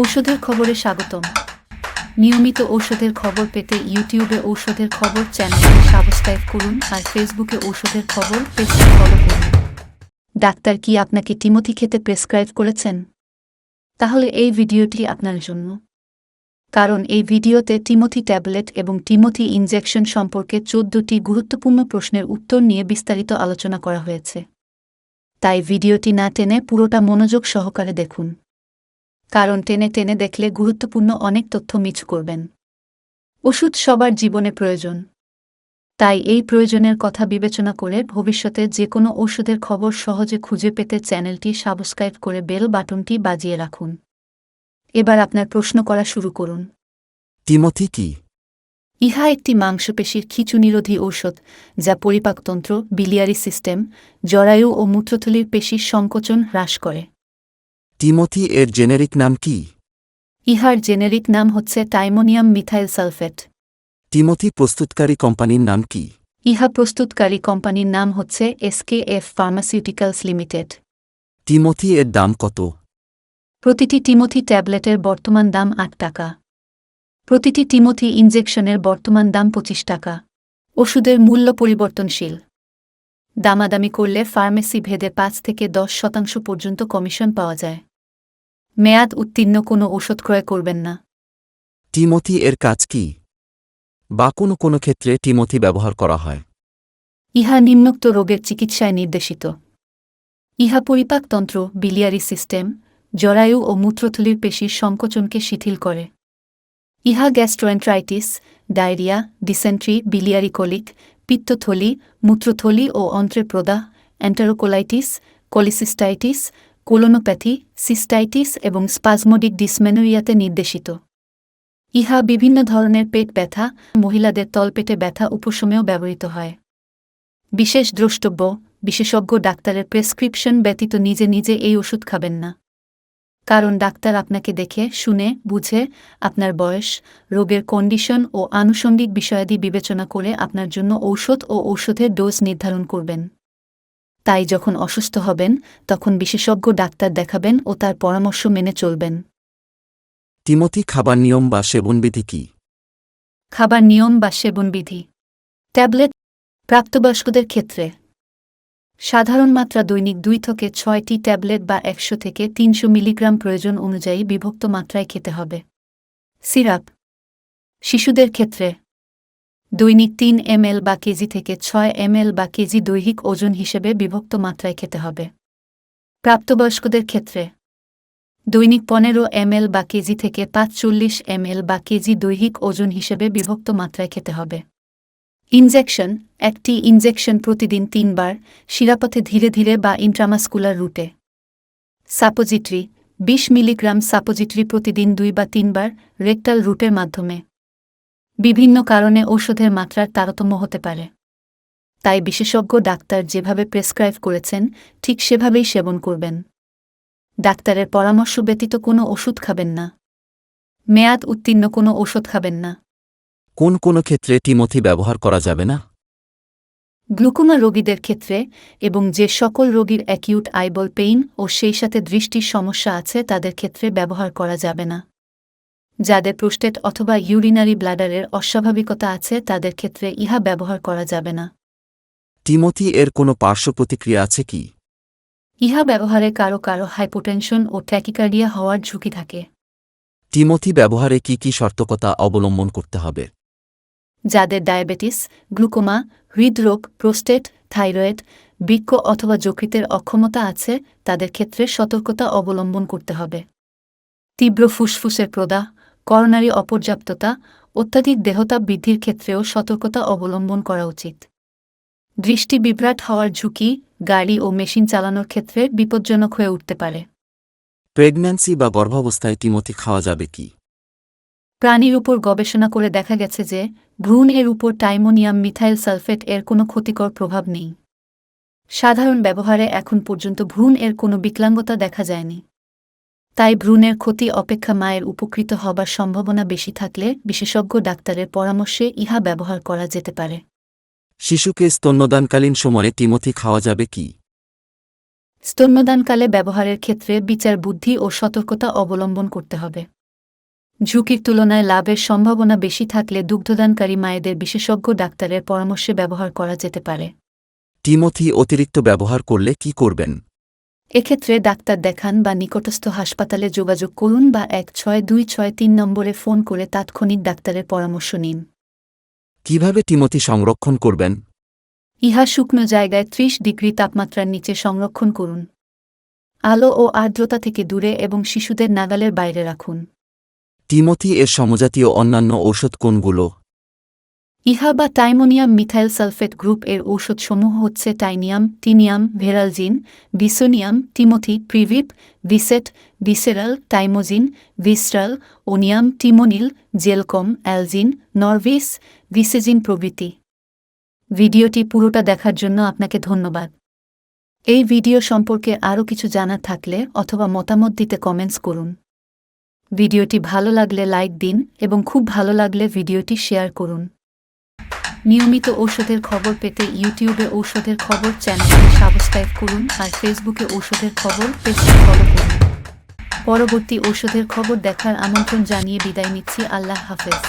ঔষধের খবরে স্বাগতম। নিয়মিত ঔষধের খবর পেতে ইউটিউবে ঔষধের খবর চ্যানেলটি সাবস্ক্রাইব করুন আর ফেসবুকে ঔষধের খবর পেজটি ফলো করুন। ডাক্তার কি আপনাকে টিমোথি খেতে প্রেসক্রাইব করেছেন? তাহলে এই ভিডিওটি আপনার জন্য। কারণ এই ভিডিওতে টিমথি ট্যাবলেট এবং টিমথি ইনজেকশন সম্পর্কে চোদ্দটি গুরুত্বপূর্ণ প্রশ্নের উত্তর নিয়ে বিস্তারিত আলোচনা করা হয়েছে। তাই ভিডিওটি না টেনে পুরোটা মনোযোগ সহকারে দেখুন। কারণ টেনে টেনে দেখলে গুরুত্বপূর্ণ অনেক তথ্য মিছ করবেন। ওষুধ সবার জীবনে প্রয়োজন। তাই এই প্রয়োজনের কথা বিবেচনা করে ভবিষ্যতে যে কোনো ওষুধের খবর সহজে খুঁজে পেতে চ্যানেলটি সাবস্ক্রাইব করে বেল বাটনটি বাজিয়ে রাখুন। এবার আপনার প্রশ্ন করা শুরু করুন। টিমথি কি? ইহা একটি মাংসপেশির খিচুনিরোধী ঔষধ যা পরিপাকতন্ত্র বিলিয়ারি সিস্টেম জরায়ু ও মূত্রথলির পেশির সংকোচন হ্রাস করে। টিমথি এর জেনেরিক নাম কি? ইহার জেনেরিক নাম হচ্ছে টাইমোনিয়াম মিথাইল সালফেট টিমথি প্রস্তুতকারী কোম্পানির নাম কি? ইহা প্রস্তুতকারী কোম্পানির নাম হচ্ছে এসকেএফ ফার্মাসিউটিক্যালস লিমিটেড টিমথি এর দাম কত? প্রতিটি টিমোথি ট্যাবলেটের বর্তমান দাম আট টাকা। প্রতিটি টিমোথি ইনজেকশনের বর্তমান দাম পঁচিশ টাকা। ওষুধের মূল্য পরিবর্তনশীল। দামাদামি করলে ফার্মেসি ভেদে পাঁচ থেকে দশ শতাংশ পর্যন্ত কমিশন পাওয়া যায়। মেয়াদ উত্তীর্ণ কোনো ওষুধ ক্রয় করবেন না। টিমথি এর কাজ কি? বা কোনো কোনো ক্ষেত্রে টিমথি ব্যবহার করা হয়। ইহা নিম্নোক্ত রোগের চিকিৎসায় নির্দেশিত। ইহা পরিপাকতন্ত্র বিলিয়ারি সিস্টেম জরায়ু ও মূত্রথলির পেশির সংকোচনকে শিথিল করে। ইহা gastroenteritis diarrhoea dysentery biliary colic পিত্তথলি মূত্রথলি ও অন্ত্রের প্রদাহ অ্যান্টারোকোলাইটিস কোলিসিস্টাইটিস কোলোনোপ্যাথি, সিস্টাইটিস এবং স্পাজমোডিক ডিসমেনোরিয়াতে নির্দেশিত। ইহা বিভিন্ন ধরনের পেট ব্যথা, মহিলাদের তলপেটে ব্যথা উপশমেও ব্যবহৃত হয়। বিশেষ দ্রষ্টব্য, বিশেষজ্ঞ ডাক্তারের প্রেসক্রিপশন ব্যতীত নিজে নিজে এই ওষুধ খাবেন না। কারণ ডাক্তার আপনাকে দেখে, শুনে, বুঝে, আপনার বয়স, রোগের কন্ডিশন ও আনুষঙ্গিক বিষয়াদি বিবেচনা করে আপনার জন্য ঔষধ ও ঔষধের ডোজ নির্ধারণ করবেন। তাই যখন অসুস্থ হবেন তখন বিশেষজ্ঞ ডাক্তার দেখাবেন ও তার পরামর্শ মেনে চলবেন। টিমথি খাবার নিয়ম বা সেবনবিধি কি? খাবার নিয়ম বা সেবনবিধি। ট্যাবলেট প্রাপ্তবয়স্কদের ক্ষেত্রে সাধারণ মাত্রা দৈনিক দুই থেকে ছয়টি ট্যাবলেট বা একশো থেকে তিনশো মিলিগ্রাম প্রয়োজন অনুযায়ী বিভক্ত মাত্রায় খেতে হবে। সিরাপ শিশুদের ক্ষেত্রে দৈনিক তিন এমএল বা কেজি থেকে ছয় এমএল বা কেজি দৈহিক ওজন হিসেবে বিভক্ত মাত্রায় খেতে হবে। প্রাপ্তবয়স্কদের ক্ষেত্রে দৈনিক পনেরো এমএল বা কেজি থেকে পাঁচ পাঁচচল্লিশ এমএল বা কেজি দৈহিক ওজন হিসেবে বিভক্ত মাত্রায় খেতে হবে। ইনজেকশন, একটি ইনজেকশন প্রতিদিন তিনবার, শিরাপথে ধীরে ধীরে বা ইন্ট্রামাস্কুলার রুটে। সাপোজিটরি, বিশ মিলিগ্রাম সাপোজিটরি প্রতিদিন দুই বা তিনবার, রেকটাল রুটের মাধ্যমে। বিভিন্ন কারণে ঔষধের মাত্রার তারতম্য হতে পারে। তাই বিশেষজ্ঞ ডাক্তার যেভাবে প্রেসক্রাইব করেছেন ঠিক সেভাবেই সেবন করবেন। ডাক্তারের পরামর্শ ব্যতীত কোনো ওষুধ খাবেন না। মেয়াদ উত্তীর্ণ কোনো ওষুধ খাবেন না। কোন কোন ক্ষেত্রে টিমথি ব্যবহার করা যাবে না? গ্লুকোমা রোগীদের ক্ষেত্রে এবং যে সকল রোগীর অ্যাকিউট আইবল পেইন ও সেই সাথে দৃষ্টির সমস্যা আছে তাদের ক্ষেত্রে ব্যবহার করা যাবে না। যাদের প্রোস্টেট অথবা ইউরিনারি ব্লাডারের অস্বাভাবিকতা আছে তাদের ক্ষেত্রে ইহা ব্যবহার করা যাবে না। টিমথি এর কোনো পার্শ্ব প্রতিক্রিয়া আছে কি? ইহা ব্যবহারে কারও কারও হাইপোটেনশন ও ট্যাকিকার্ডিয়া হওয়ার ঝুঁকি থাকে। টিমথি ব্যবহারে কি কি সতর্কতা অবলম্বন করতে হবে? যাদের ডায়াবেটিস গ্লুকোমা হৃদরোগ প্রোস্টেট থাইরয়েড বৃক্ক অথবা যকৃতের অক্ষমতা আছে তাদের ক্ষেত্রে সতর্কতা অবলম্বন করতে হবে। তীব্র ফুসফুসের প্রদাহ করোনারি অপর্যাপ্ততা অত্যাধিক দেহতাপ বৃদ্ধির ক্ষেত্রেও সতর্কতা অবলম্বন করা উচিত। দৃষ্টি বিভ্রাট হওয়ার ঝুঁকি গাড়ি ও মেশিন চালানোর ক্ষেত্রে বিপজ্জনক হয়ে উঠতে পারে। প্রেগন্যান্সি বা গর্ভাবস্থায় টিমথি খাওয়া যাবে কি? প্রাণীর উপর গবেষণা করে দেখা গেছে যে ভ্রূণ এর উপর টাইমোনিয়াম মিথাইল সালফেট এর কোনো ক্ষতিকর প্রভাব নেই। সাধারণ ব্যবহারে এখন পর্যন্ত ভ্রূণ এর কোনো বিকলাঙ্গতা দেখা যায়নি। তাই ভ্রূণের ক্ষতি অপেক্ষা মায়ের উপকৃত হবার সম্ভাবনা বেশি থাকলে বিশেষজ্ঞ ডাক্তারের পরামর্শে ইহা ব্যবহার করা যেতে পারে। শিশুকে স্তন্যদানকালীন সময়ে টিমথি খাওয়া যাবে কি? স্তন্যদানকালে ব্যবহারের ক্ষেত্রে বিচার বুদ্ধি ও সতর্কতা অবলম্বন করতে হবে। ঝুঁকির তুলনায় লাভের সম্ভাবনা বেশি থাকলে দুগ্ধদানকারী মায়েদের বিশেষজ্ঞ ডাক্তারের পরামর্শে ব্যবহার করা যেতে পারে। টিমথি অতিরিক্ত ব্যবহার করলে কি করবেন? এক্ষেত্রে ডাক্তার দেখান বা নিকটস্থ হাসপাতালে যোগাযোগ করুন বা এক ছয় দুই ছয় তিন নম্বরে ফোন করে তাৎক্ষণিক ডাক্তারের পরামর্শ নিন। কীভাবে টিমথি সংরক্ষণ করবেন? ইহা শুকনো জায়গায় ত্রিশ ডিগ্রি তাপমাত্রার নিচে সংরক্ষণ করুন। আলো ও আর্দ্রতা থেকে দূরে এবং শিশুদের নাগালের বাইরে রাখুন। টিমথি এর সমজাতীয় অন্যান্য ঔষধ কোনগুলো? ইহা বা টাইমোনিয়াম মিথাইল সালফেট গ্রুপ এর ঔষধসমূহ হচ্ছে টাইনিয়াম, টিনিয়াম, ভেরালজিন, বিসোনিয়াম, টিমোথি, প্রিভিপ, ভিসেট, ভিসেরাল, টাইমোজিন ভিস্ট্রাল ওনিয়াম, টিমোনিল, জেলকম, অ্যালজিন, নরভিস, ভিসেজিন প্রভৃতি। ভিডিওটি পুরোটা দেখার জন্য আপনাকে ধন্যবাদ। এই ভিডিও সম্পর্কে আরও কিছু জানার থাকলে অথবা মতামত দিতে কমেন্টস করুন। ভিডিওটি ভালো লাগলে লাইক দিন এবং খুব ভালো লাগলে ভিডিওটি শেয়ার করুন। নিয়মিত ঔষধের খবর পেতে ইউটিউবে ঔষধের খবর চ্যানেলটি সাবস্ক্রাইব করুন আর ফেসবুকে ঔষধের খবর পেজটি ফলো করুন। পরবর্তী ঔষধের খবর দেখার আমন্ত্রণ জানিয়ে বিদায় নিচ্ছি। আল্লাহ হাফেজ।